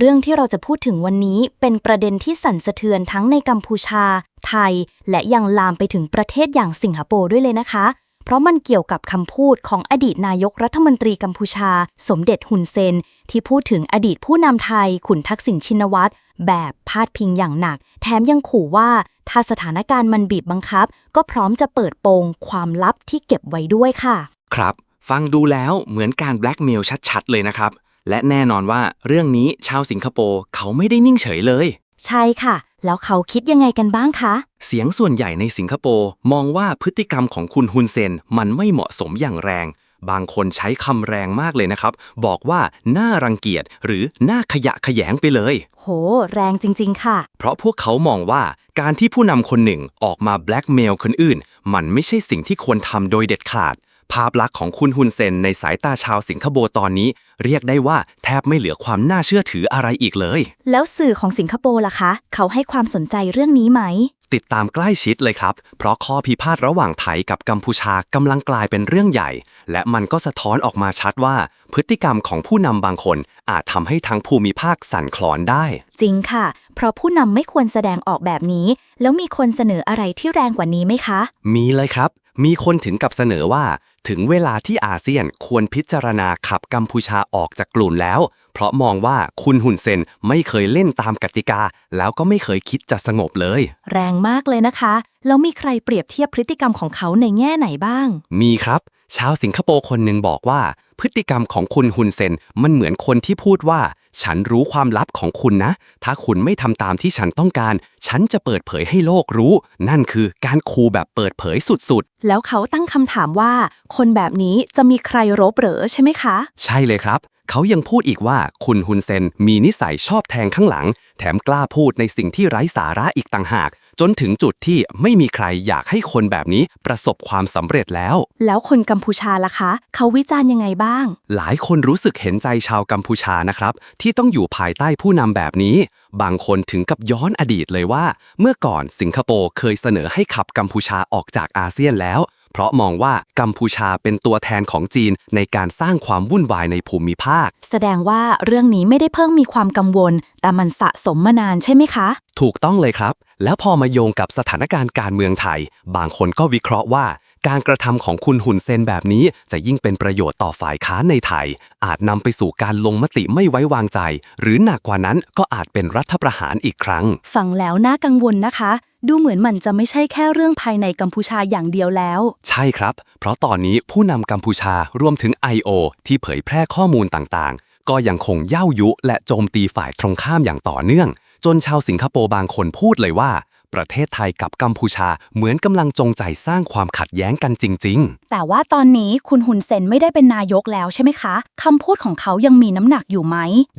เรื่องที่เราจะพูดถึงวันนี้เป็นประเด็นที่สั่นสะเทือนทั้งในกัมพูชา ไทย และยังลามไปถึงประเทศอย่างสิงคโปร์ด้วยเลยนะคะ เพราะมันเกี่ยวกับคำพูดของอดีตนายกรัฐมนตรีกัมพูชา สมเด็จฮุนเซน ที่พูดถึงอดีตผู้นำไทย ขุนทักษิณชินวัตรแบบพาดพิงอย่างหนัก แถมยังขู่ว่าถ้าสถานการณ์มันบีบบังคับ ก็พร้อมจะเปิดโปงความลับที่เก็บไว้ด้วยค่ะ ครับ ฟังดูแล้วเหมือนการแบล็กเมลชัดๆ เลยนะครับ และแน่นอนว่าเรื่องนี้ชาวสิงคโปร์เขาไม่ได้นิ่งเฉยเลย ใช่ค่ะ แล้วเขาคิดยังไงกันบ้างคะ เสียงส่วนใหญ่ในสิงคโปร์มองว่าพฤติกรรมของคุณฮุนเซนมันไม่เหมาะสมอย่างแรง บางคนใช้คำแรงมากเลยนะครับ บอกว่าน่ารังเกียจหรือน่าขยะแขยงไปเลย โห แรงจริง ๆ ค่ะ เพราะพวกเขามองว่าการที่ผู้นำคนหนึ่งออกมาแบล็กเมลคนอื่น มันไม่ใช่สิ่งที่ควรทำโดยเด็ดขาด ภาพลักษณ์ของคุณฮุนเซนในสายตาชาวสิงคโปร์ตอนนี้ เรียกได้ว่าแทบไม่เหลือความน่าเชื่อถืออะไรอีกเลย แล้วสื่อของสิงคโปร์ล่ะคะ เขาให้ความสนใจเรื่องนี้ไหม ติดตามใกล้ชิดเลยครับ เพราะข้อพิพาทระหว่างไทยกับกัมพูชากำลังกลายเป็นเรื่องใหญ่ และมันก็สะท้อนออกมาชัดว่า พฤติกรรมของผู้นำบางคน อาจทำให้ทั้งภูมิภาคสั่นคลอนได้ จริงค่ะ เพราะผู้นำไม่ควรแสดงออกแบบนี้ แล้วมีคนเสนออะไรที่แรงกว่านี้ไหมคะ มีเลยครับ มีคนถึงกับเสนอว่า ถึงเวลาที่อาเซียนควรพิจารณาขับกัมพูชาออกจากกลุ่มแล้ว เพราะมองว่าคุณหุนเซนไม่เคยเล่นตามกติกา แล้วก็ไม่เคยคิดจะสงบเลย แรงมากเลยนะคะ แล้วมีใครเปรียบเทียบพฤติกรรมของเขาในแง่ไหนบ้าง มีครับ ชาวสิงคโปร์คนหนึ่งบอกว่า พฤติกรรมของคุณฮุนเซนมันเหมือนคนที่พูดว่า ฉันรู้ความลับของคุณนะ ถ้าคุณไม่ทำตามที่ฉันต้องการ ฉันจะเปิดเผยให้โลกรู้ นั่นคือการคูแบบเปิดเผยสุดแล้วเขาตั้งคำถามว่า คนแบบนี้จะมีใครรบเหรอใช่ไหมคะๆใช่เลยครับ เขายังพูดอีกว่าคุณฮุนเซนมีนิสัยชอบแทงข้างหลัง แถมกล้าพูดในสิ่งที่ไร้สาระอีกต่างหาก จนถึงจุดที่ไม่มีใครอยากให้คนแบบนี้ประสบความสำเร็จแล้ว แล้วคนกัมพูชาล่ะคะ เขาวิจารณ์ยังไงบ้าง หลายคนรู้สึกเห็นใจชาวกัมพูชานะครับ ที่ต้องอยู่ภายใต้ผู้นำแบบนี้ บางคนถึงกับย้อนอดีตเลยว่า เมื่อก่อนสิงคโปร์เคยเสนอให้ขับกัมพูชาออกจากอาเซียนแล้ว เพราะมองว่ากัมพูชาเป็นตัวแทนของจีนในการสร้างความวุ่นวายในภูมิภาค แสดงว่าเรื่องนี้ไม่ได้เพิ่งมีความกังวล แต่มันสะสมมานานใช่ไหมคะ ถูกต้องเลยครับ แล้วพอมาโยงกับสถานการณ์การเมืองไทย บางคนก็วิเคราะห์ว่าการกระทำของคุณหุนเซนแบบนี้ จะยิ่งเป็นประโยชน์ต่อฝ่ายค้านในไทย อาจนำไปสู่การลงมติไม่ไว้วางใจ หรือหนักกว่านั้นก็อาจเป็นรัฐประหารอีกครั้ง ฟังแล้วน่ากังวลนะคะ ดูเหมือนมันจะไม่ใช่แค่เรื่องภายในกัมพูชาอย่างเดียวแล้ว ใช่ครับ เพราะตอนนี้ผู้นำกัมพูชารวมถึง I.O. ที่เผยแพร่ข้อมูลต่างๆ ก็ยังคงเย่ายุ และโจมตีฝ่ายตรงข้ามอย่างต่อเนื่อง จนชาวสิงคโปร์บางคนพูดเลยว่า ประเทศไทยกับกัมพูชาเหมือนกำลังจงใจสร้างความขัดแย้งกันจริง ๆ แต่ว่าตอนนี้คุณหุนเซนไม่ได้เป็นนายกแล้วใช่ไหมคะคำพูดของเขายังมีน้ำหนักอยู่ไหม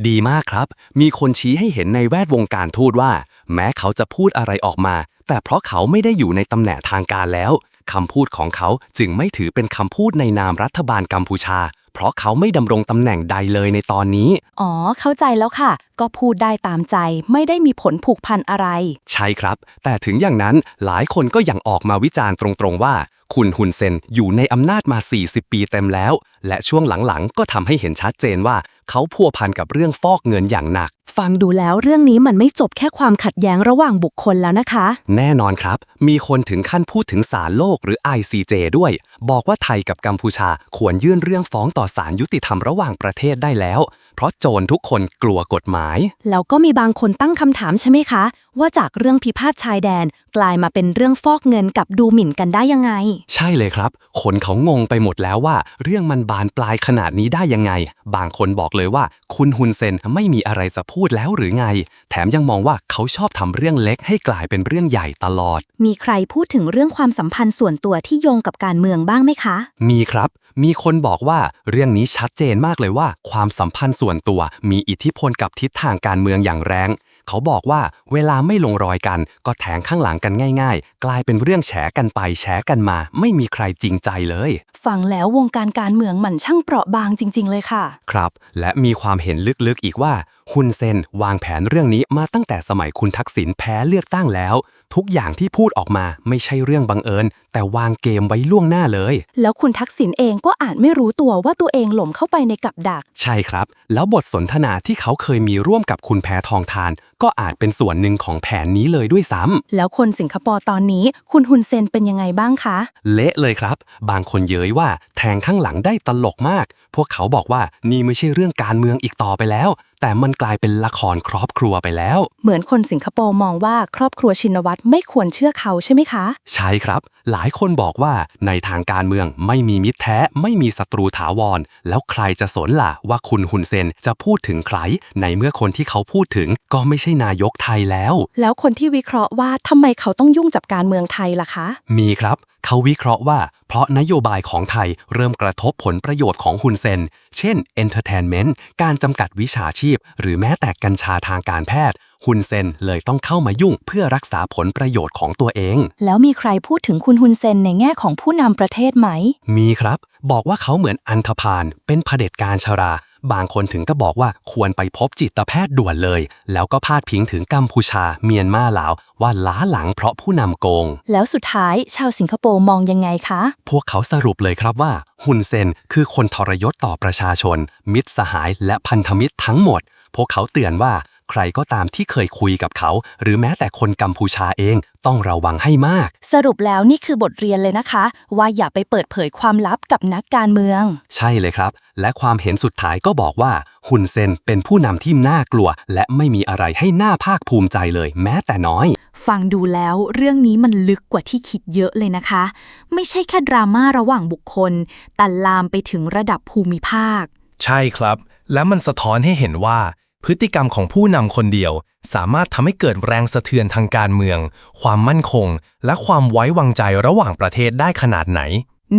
ดีมากครับ มีคนชี้ให้เห็นในแวดวงการทูตว่า แม้เขาจะพูดอะไรออกมา แต่เพราะเขาไม่ได้อยู่ในตำแหน่งทางการแล้วคำพูดของเขาจึงไม่ถือเป็นคำพูดในนามรัฐบาลกัมพูชา เพราะเขาไม่ดำรงตำแหน่งใดเลยในตอนนี้ อ๋อ เข้าใจแล้วค่ะ ก็พูดได้ตามใจ ไม่ได้มีผลผูกพันอะไร ใช่ครับ แต่ถึงอย่างนั้นหลายคนก็ยังออกมาวิจารณ์ตรงๆว่า คุณฮุนเซนอยู่ในอำนาจมา 40 ปีเต็มแล้ว และช่วงหลังๆ ก็ทำให้เห็นชัดเจนว่า เขาพัวพันกับเรื่องฟอกเงินอย่างหนัก ฟังดูแล้วเรื่องนี้มันไม่จบแค่ความขัดแย้งระหว่างบุคคลแล้วนะคะ แน่นอนครับ มีคนถึงขั้นพูดถึงศาลโลกหรือ ICJ ด้วย บอกว่าไทยกับกัมพูชาควรยื่นเรื่องฟ้องต่อศาลยุติธรรมระหว่างประเทศได้แล้ว เพราะโจรทุกคนกลัวกฎหมาย แล้วก็มีบางคนตั้งคำถามใช่ไหมคะ ว่าจากเรื่องพิพาทชายแดน กลายมาเป็นเรื่องฟอกเงินกับดูหมิ่นกันได้ยังไง ใช่เลยครับ คนเขางงไปหมดแล้วว่า เรื่องมันบานปลายขนาดนี้ได้ยังไง บางคนบอกเลยว่า คุณฮุนเซนไม่มีอะไรจะพูดแล้วหรือไง แถมยังมองว่าเขาชอบทำเรื่องเล็กให้กลายเป็นเรื่องใหญ่ตลอด มีใครพูดถึงเรื่องความสัมพันธ์ส่วนตัวที่โยงกับการเมืองบ้างไหมคะ มีครับ มีคนบอกว่าเรื่องนี้ชัดเจนมากเลยว่า ความสัมพันธ์ส่วนตัวมีอิทธิพลกับทิศทางการเมืองอย่างแรง เขาบอกว่าเวลาไม่ลงรอยกัน ก็แทงข้างหลังกันง่าย ๆ กลายเป็นเรื่องแฉกันไปแฉกันมา ไม่มีใครจริงใจเลย ฟังแล้ววงการการเมืองมันช่างเปราะบางจริง ๆ เลยค่ะ ครับ และมีความเห็นลึกๆอีกว่า ฮุนเซนวางแผนเรื่องนี้มาตั้งแต่สมัยคุณทักษิณแพ้เลือกตั้งแล้ว ทุกอย่างที่พูดออกมาไม่ใช่เรื่องบังเอิญ แต่วางเกมไว้ล่วงหน้าเลย แล้วคุณทักษิณเองก็อาจไม่รู้ตัวว่าตัวเองหล่มเข้าไปในกับดัก ใช่ครับ แล้วบทสนทนาที่เขาเคยมีร่วมกับคุณแพทองทาน ก็อาจเป็นส่วนหนึ่งของแผนนี้เลยด้วยซ้ำแล้วคนสิงคโปร์ตอนนี้ คุณฮุนเซนเป็นยังไงบ้างคะ เละเลยครับ บางคนเย้ยว่าแทงข้างหลังได้ตลกมาก พวกเขาบอกว่านี่ไม่ใช่เรื่องการเมืองอีกต่อไปแล้วแต่มันกลายเป็นละครครอบครัวไปแล้ว เหมือนคนสิงคโปร์มองว่าครอบครัวชินวัตรไม่ควรเชื่อเขาใช่ไหมคะ ใช่ครับ หลายคนบอกว่าในทางการเมืองไม่มีมิตรแท้ ไม่มีศัตรูถาวร แล้วใครจะสนล่ะว่าคุณฮุนเซนจะพูดถึงใคร ในเมื่อคนที่เขาพูดถึงก็ไม่ใช่นายกไทยแล้ว แล้วคนที่วิเคราะห์ว่าทำไมเขาต้องยุ่งกับการเมืองไทยล่ะคะ มีครับ เขาวิเคราะห์ว่า เพราะนโยบายของไทยเริ่มกระทบผลประโยชน์ของฮุนเซน เช่น entertainment การจำกัดวิชาชีพ หรือแม้แต่กัญชาทางการแพทย์ฮุนเซนเลยต้องเข้ามายุ่งเพื่อรักษาผลประโยชน์ของตัวเอง แล้วมีใครพูดถึงคุณฮุนเซนในแง่ของผู้นำประเทศไหม มีครับ บอกว่าเขาเหมือนอันธพาลเป็นเผด็จการชรา บางคนถึงก็บอกว่าควรไปพบจิตแพทย์ด่วนเลย แล้วก็พาดพิงถึงกัมพูชา เมียนมาลาว ว่าล้าหลังเพราะผู้นำโกง แล้วสุดท้ายชาวสิงคโปร์มองยังไงคะ พวกเขาสรุปเลยครับว่าฮุนเซนคือคนทรยศต่อประชาชน มิตรสหายและพันธมิตรทั้งหมด พวกเขาเตือนว่า ใครก็ตามที่เคยคุยกับเขา หรือแม้แต่คนกัมพูชาเองต้องระวังให้มาก สรุปแล้วนี่คือบทเรียนเลยนะคะ ว่าอย่าไปเปิดเผยความลับกับนักการเมือง ใช่เลยครับ และความเห็นสุดท้ายก็บอกว่าฮุนเซนเป็นผู้นำที่น่ากลัว และไม่มีอะไรให้น่าภาคภูมิใจเลย แม้แต่น้อย ฟังดูแล้วเรื่องนี้มันลึกกว่าที่คิดเยอะเลยนะคะ ไม่ใช่แค่ดราม่าระหว่างบุคคล แต่ลามไปถึงระดับภูมิภาค ใช่ครับ และมันสะท้อนให้เห็นว่า พฤติกรรมของผู้นำคนเดียว สามารถทำให้เกิดแรงสะเทือนทางการเมือง ความมั่นคง และความไว้วางใจระหว่างประเทศได้ขนาดไหน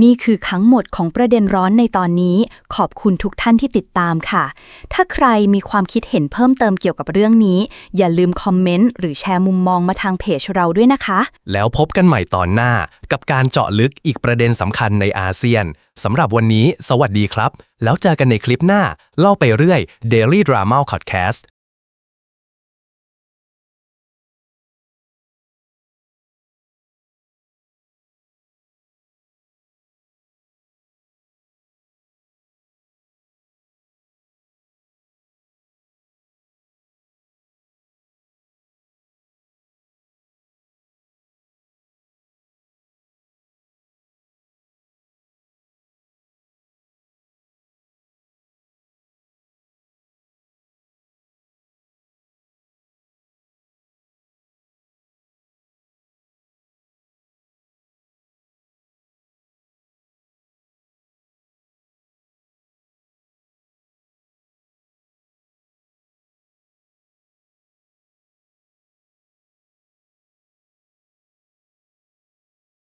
นี่คือทั้งหมดของประเด็นร้อนในตอนนี้ ขอบคุณทุกท่านที่ติดตามค่ะ ถ้าใครมีความคิดเห็นเพิ่มเติมเกี่ยวกับเรื่องนี้ อย่าลืมคอมเมนต์หรือแชร์มุมมองมาทางเพจเราด้วยนะคะ แล้วพบกันใหม่ตอนหน้า กับการเจาะลึกอีกประเด็นสำคัญในอาเซียนสำหรับวันนี้ สวัสดีครับ แล้วเจอกันในคลิปหน้า เล่าไปเรื่อย Daily Drama Podcast